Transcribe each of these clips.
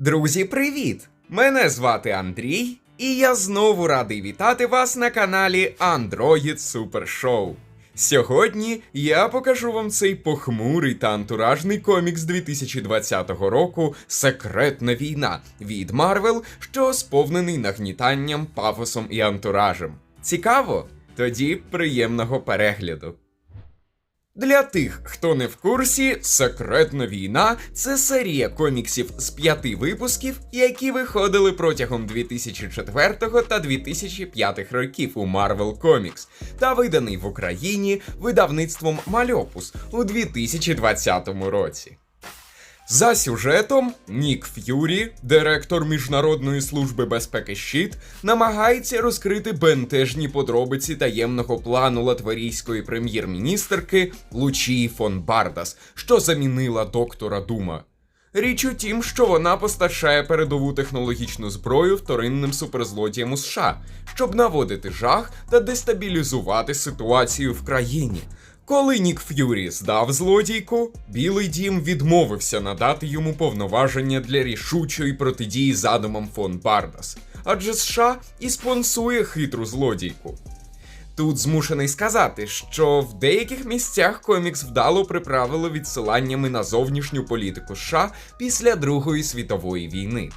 Друзі, привіт! Мене звати Андрій, і я знову радий вітати вас на каналі Android Super Show. Сьогодні я покажу вам цей похмурий та антуражний комікс 2020 року Секретна війна від Marvel, що сповнений нагнітанням, пафосом і антуражем. Цікаво? Тоді приємного перегляду. Для тих, хто не в курсі, секретна війна це серія коміксів з п'яти випусків, які виходили протягом 2004 та 2005 років у Marvel Comics, та виданий в Україні видавництвом Мальопус у 2020 році. За сюжетом Нік Ф'юрі, директор Міжнародної служби безпеки ЩІТ, намагається розкрити бентежні подробиці таємного плану латварійської прем'єр-міністерки Лучії фон Бардас, що замінила доктора Дума. Річ у тім, що вона постачає передову технологічну зброю вторинним суперзлодіям у США, щоб наводити жах та дестабілізувати ситуацію в країні. Коли Нік Ф'юрі здав злодійку, Білий Дім відмовився надати йому повноваження для рішучої протидії задумам фон Бардас, адже США і спонсує хитру злодійку. Тут змушений сказати, що в деяких місцях комікс вдало приправило відсиланнями на зовнішню політику США після Другої світової війни.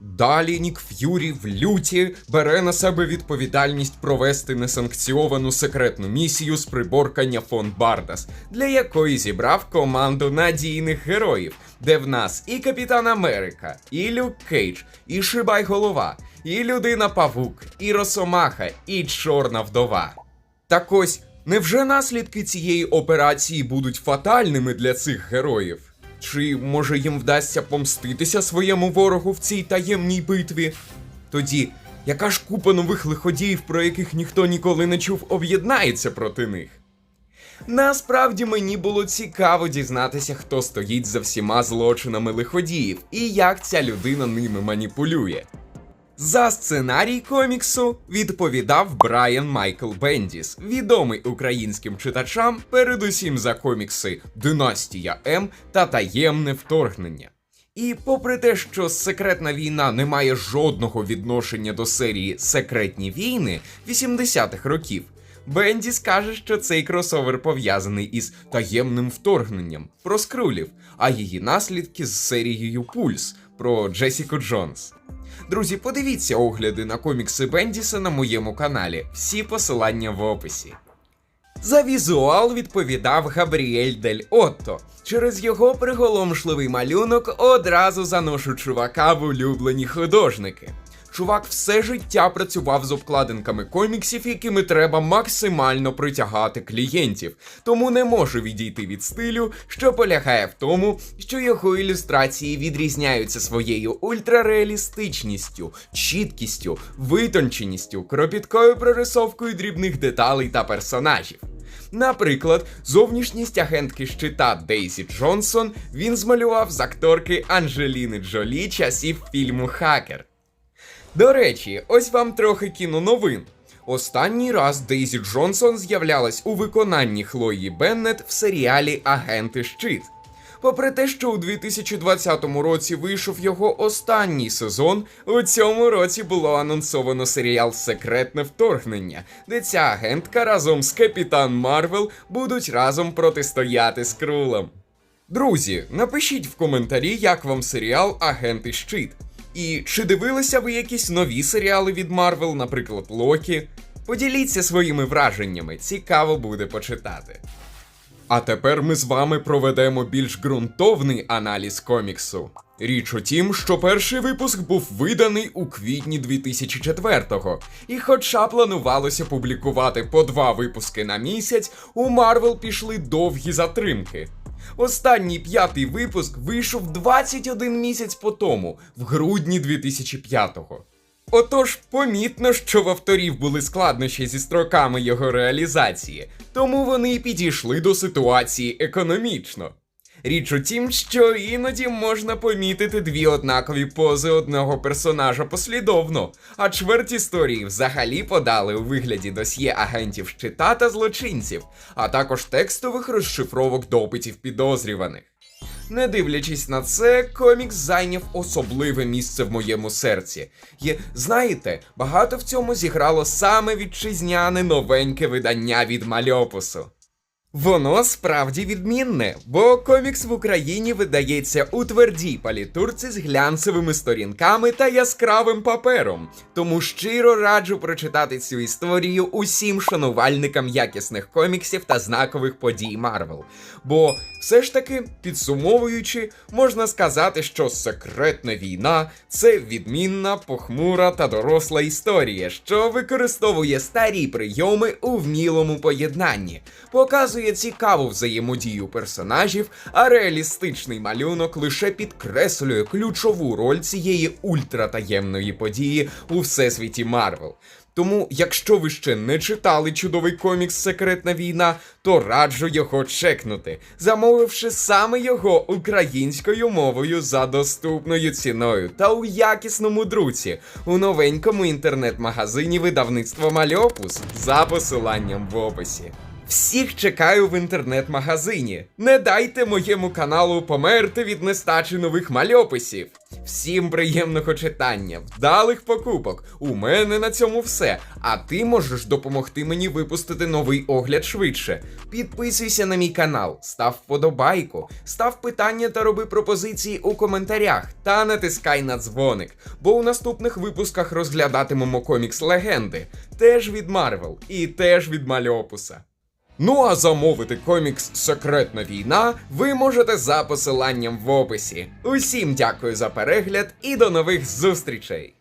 Далі Нік Ф'юрі в люті бере на себе відповідальність провести несанкціовану секретну місію з приборкання фон Бардас, для якої зібрав команду надійних героїв, де в нас і Капітан Америка, і Люк Кейдж, і Шибай Голова, і Людина Павук, і Росомаха, і Чорна вдова. Так ось, невже наслідки цієї операції будуть фатальними для цих героїв? Чи може їм вдасться помститися своєму ворогу в цій таємній битві? Тоді, яка ж купа нових лиходіїв, про яких ніхто ніколи не чув, об'єднається проти них? Насправді мені було цікаво дізнатися, хто стоїть за всіма злочинами лиходіїв і як ця людина ними маніпулює. За сценарій коміксу відповідав Брайан Майкл Бендіс, відомий українським читачам, передусім за комікси Династія М та Таємне вторгнення. І попри те, що секретна війна не має жодного відношення до серії Секретні війни 80-х років, Бендіс каже, що цей кросовер пов'язаний із таємним вторгненням про скрулів, а її наслідки з серією Пульс про Джесіку Джонс. Друзі, подивіться огляди на комікси Бендіса на моєму каналі. Всі посилання в описі. За візуал відповідав Габріель Дель Отто. Через його приголомшливий малюнок одразу заношу чувака в улюблені художники. Чувак все життя працював з обкладинками коміксів, якими треба максимально притягати клієнтів, тому не може відійти від стилю, що полягає в тому, що його ілюстрації відрізняються своєю ультрареалістичністю, чіткістю, витонченістю, кропіткою прорисовкою дрібних деталей та персонажів. Наприклад, зовнішність агентки щита Дейзі Джонсон він змалював з акторки Анджеліни Джолі часів фільму Хакер. До речі, ось вам трохи кіноновин. Останній раз Дейзі Джонсон з'являлась у виконанні Хлої Беннет в серіалі Агенти Щит. Попри те, що у 2020 році вийшов його останній сезон, у цьому році було анонсовано серіал Секретне вторгнення, де ця агентка разом з Капітан Марвел будуть разом протистояти скрулам. Друзі, напишіть в коментарі, як вам серіал Агенти Щит. І чи дивилися ви якісь нові серіали від Марвел, наприклад, Локі? Поділіться своїми враженнями, цікаво буде почитати. А тепер ми з вами проведемо більш ґрунтовний аналіз коміксу. Річ у тім, що перший випуск був виданий у квітні 2004-го, і хоча планувалося публікувати по два випуски на місяць, у Марвел пішли довгі затримки. Останній п'ятий випуск вийшов 21 місяць по тому, в грудні 2005-го. Отож, помітно, що в авторів були складнощі зі строками його реалізації, тому вони й підійшли до ситуації економічно. Річ у тім, що іноді можна помітити дві однакові пози одного персонажа послідовно, а чверть історії взагалі подали у вигляді досьє агентів щита та злочинців, а також текстових розшифровок допитів підозрюваних. Не дивлячись на це, комікс зайняв особливе місце в моєму серці. І знаєте, багато в цьому зіграло саме вітчизняне новеньке видання від Мальопусу. Воно справді відмінне, бо комікс в Україні видається у твердій палітурці з глянцевими сторінками та яскравим папером. Тому щиро раджу прочитати цю історію усім шанувальникам якісних коміксів та знакових подій Марвел. Бо все ж таки, підсумовуючи, можна сказати, що секретна війна це відмінна, похмура та доросла історія, що використовує старі прийоми у вмілому поєднанні, показує цікаву взаємодію персонажів, а реалістичний малюнок лише підкреслює ключову роль цієї ультратаємної події у всесвіті Марвел. Тому, якщо ви ще не читали чудовий комікс Секретна війна, то раджу його чекнути, замовивши саме його українською мовою за доступною ціною та у якісному друці у новенькому інтернет-магазині видавництва Мальопус за посиланням в описі. Всіх чекаю в інтернет-магазині. Не дайте моєму каналу померти від нестачі нових мальописів. Всім приємного читання, вдалих покупок. У мене на цьому все. А ти можеш допомогти мені випустити новий огляд швидше. Підписуйся на мій канал, став вподобайку, став питання та роби пропозиції у коментарях та натискай на дзвоник, бо у наступних випусках розглядатимемо комікс легенди, теж від Марвел і теж від Мальопуса. Ну а замовити комікс Секретна війна ви можете за посиланням в описі. Усім дякую за перегляд і до нових зустрічей!